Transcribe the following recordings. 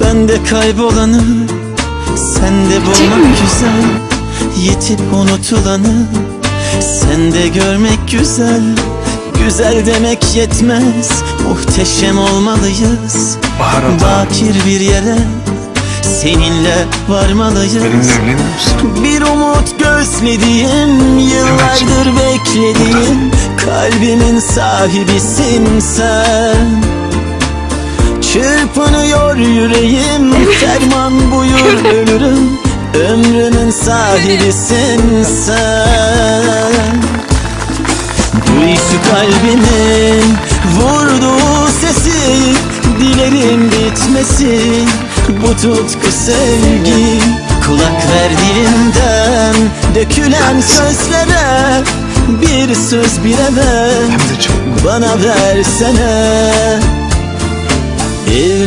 Bende kaybolanı Sende bulmak güzel Yetip unutulanı. Sende görmek güzel Güzel demek yetmez. Muhteşem olmalıyız. Bahar Ata. Bakir bir yere Seninle varmalıyız. Benimle evlenir misin? bir umut gözlediğim Yıllardır beklediğim. Kalbimin sahibisin sen Çırpınıyor yüreğim Ferman buyur ölürüm. Ömrümün sahibisin sen. Duy şu kalbimin vurduğu sesi Dilerim bitmesin. Bu tutku sevgi Kulak ver dilimden dökülen sözlere Bir söz bir eve bana versene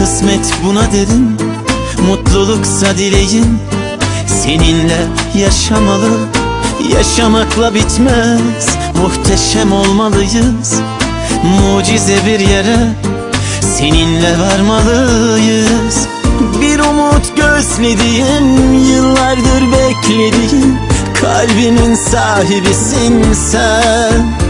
Kısmet buna derim. Mutluluksa dileğim Seninle yaşamalı. Yaşamakla bitmez Muhteşem olmalıyız. Mucize bir yere Seninle varmalıyız. Bir umut gözlediğim Yıllardır beklediğim Kalbimin sahibisin sen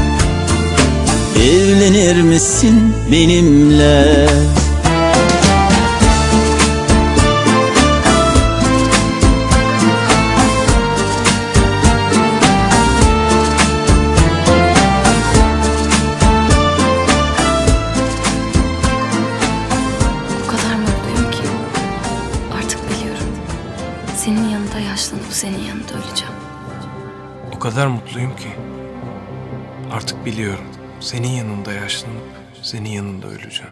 Evlenir misin benimle? O kadar mutluyum ki artık biliyorum. Senin yanında yaşlanıp senin yanında öleceğim. O kadar mutluyum ki. Artık biliyorum. Senin yanında yaşlanıp senin yanında öleceğim.